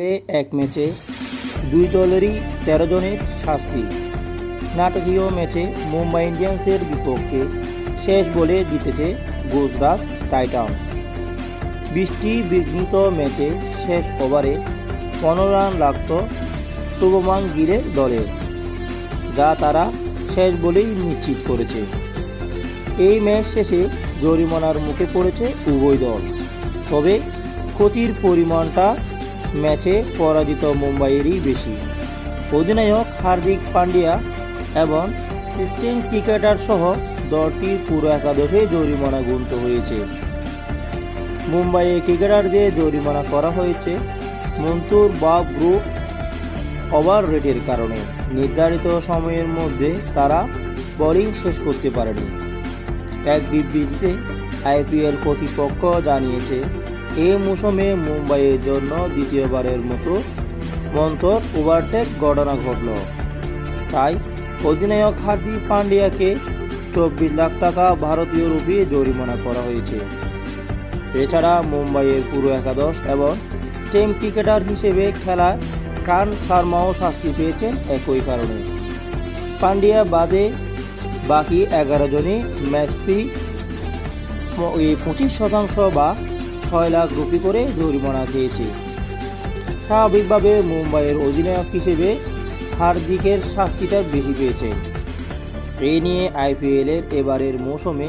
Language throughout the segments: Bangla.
আইপিএলে এক ম্যাচে দুই দলেরই তেরো জনের শাস্তি। নাটকীয় ম্যাচে মুম্বাই ইন্ডিয়ান্সের বিপক্ষে শেষ বলে জিতেছে গুজরাট টাইটান্স। বৃষ্টি বিঘ্নিত ম্যাচে শেষ ওভারে পনেরো রান লাগত শুভমান গিরের দলের, যা তারা শেষ বলেই নিশ্চিত করেছে। এই ম্যাচ শেষে জরিমানার মুখে পড়েছে উভয় দল, তবে ক্ষতির পরিমাণটা ম্যাচে পরাজিত মুম্বাইয়েরই বেশি। অধিনায়ক হার্দিক পান্ডিয়া এবং স্টিং ক্রিকেটার সহ দলটির পুরো একাদশে জরিমানা গুনতে হয়েছে। মুম্বাইয়ে ক্রিকেটারদের জরিমানা করা হয়েছে মন্তুর বা গ্রুপ ওভার রেটের কারণে। নির্ধারিত সময়ের মধ্যে তারা বোলিং শেষ করতে পারেনি। এক বিবৃতিতে আইপিএল কর্তৃপক্ষ জানিয়েছে এই মৌসুমে মুম্বাইয়ের জন্য দ্বিতীয়বারের মতো মন্তর ওভারটেক ঘটনা ঘটল। তাই অধিনায়ক হার্দিক পান্ডিয়াকে চব্বিশ লাখ টাকা ভারতীয় রুপি জরিমানা করা হয়েছে। এছাড়া মুম্বাইয়ের পুরো একাদশ এবং স্টেম ক্রিকেটার হিসেবে খেলা কান শর্মাও শাস্তি পেয়েছেন একই কারণে। পান্ডিয়া বাদে বাকি এগারো জনই ম্যাচ ফি পঁচিশ শতাংশ বা ছয় লাখ রুপি করে জরিমানা চেয়েছে। স্বাভাবিকভাবে মুম্বাইয়ের অধিনায়ক হিসেবে হার্দিকের শাস্তিটা বেশি পেয়েছে। এ নিয়ে আইপিএলের এবারের মৌসুমে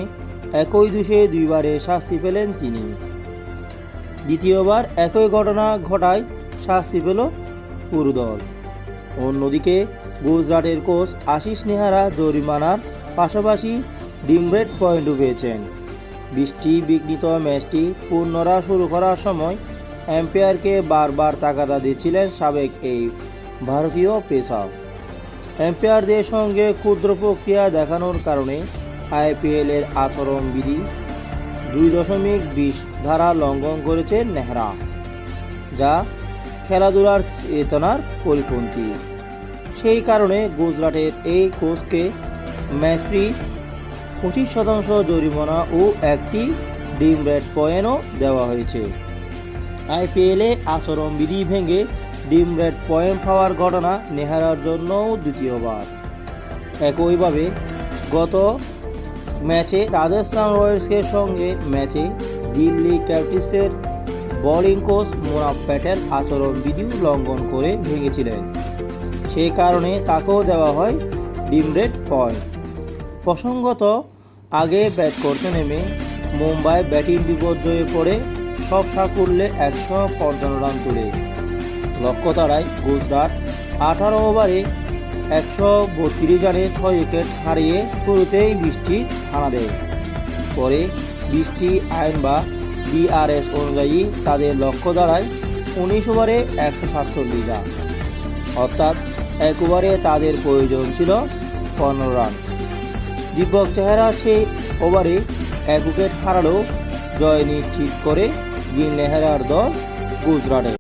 একই দোষে দুইবারে শাস্তি পেলেন তিনি। দ্বিতীয়বার একই ঘটনা ঘটায় শাস্তি পেল পুরো দল অন্যদিকে গুজরাটের কোচ আশিস নেহারা জরিমানার পাশাপাশি ডিমরেট পয়েন্টও পেয়েছেন। বৃষ্টি বিঘ্নিত ম্যাচটি পুনরা শুরু করার সময় এম্পায়ারকে বারবার তাগাদা দিয়েছিলেন সাবেক এই ভারতীয় পেসার। এম্পায়ারদের সঙ্গে ক্ষুদ্র প্রক্রিয়া দেখানোর কারণে আইপিএলের আচরণবিধি দুই দশমিক বিশ ধারা লঙ্ঘন করেছে নেহরা, যা খেলাধুলার চেতনার পরিপন্থী। সেই কারণে গুজরাটের এই কোচকে ম্যাচ ফি পঁচিশ শতাংশ জরিমানা ও একটি ডিম রেড পয়েন্টও দেওয়া হয়েছে। আইপিএলে আচরণবিধি ভেঙে ডিম রেড পয়েন্ট পাওয়ার ঘটনা নেহারার জন্যও দ্বিতীয়বার। একইভাবে, গত ম্যাচে রাজস্থান রয়্যালসকে সঙ্গে ম্যাচে দিল্লি ক্যাপিটালসের বোলিং কোচ মোনাফ প্যাটেল আচরণবিধি লঙ্ঘন করে ভেঙেছিলেন। সেই কারণে তাকেও দেওয়া হয় ডিম রেড পয়েন্ট প্রসঙ্গত আগে ব্যাট করতে নেমে মুম্বাই ব্যাটিং বিপর্যয়ে পড়ে সব সাকুল্যে একশো পঞ্চান্ন রান তুলে। লক্ষ্য তাড়ায় গুজরাট আঠারো ওভারে একশো বত্রিশ রানে ছয় উইকেট হারিয়ে শুরুতেই বৃষ্টি হানা দেয়। পরে বৃষ্টি আইন বা ডিআরএস অনুযায়ী তাদের লক্ষ্য দাঁড়ায় উনিশ ওভারে একশো সাতচল্লিশ রান। অর্থাৎ এক ওভারে তাদের প্রয়োজন ছিল পনেরো রান। দীপক চেহারা সে ওভারে এক উইকেট হারালেও জয় নিশ্চিত করে গিল নেহরার দল গুজরাটে।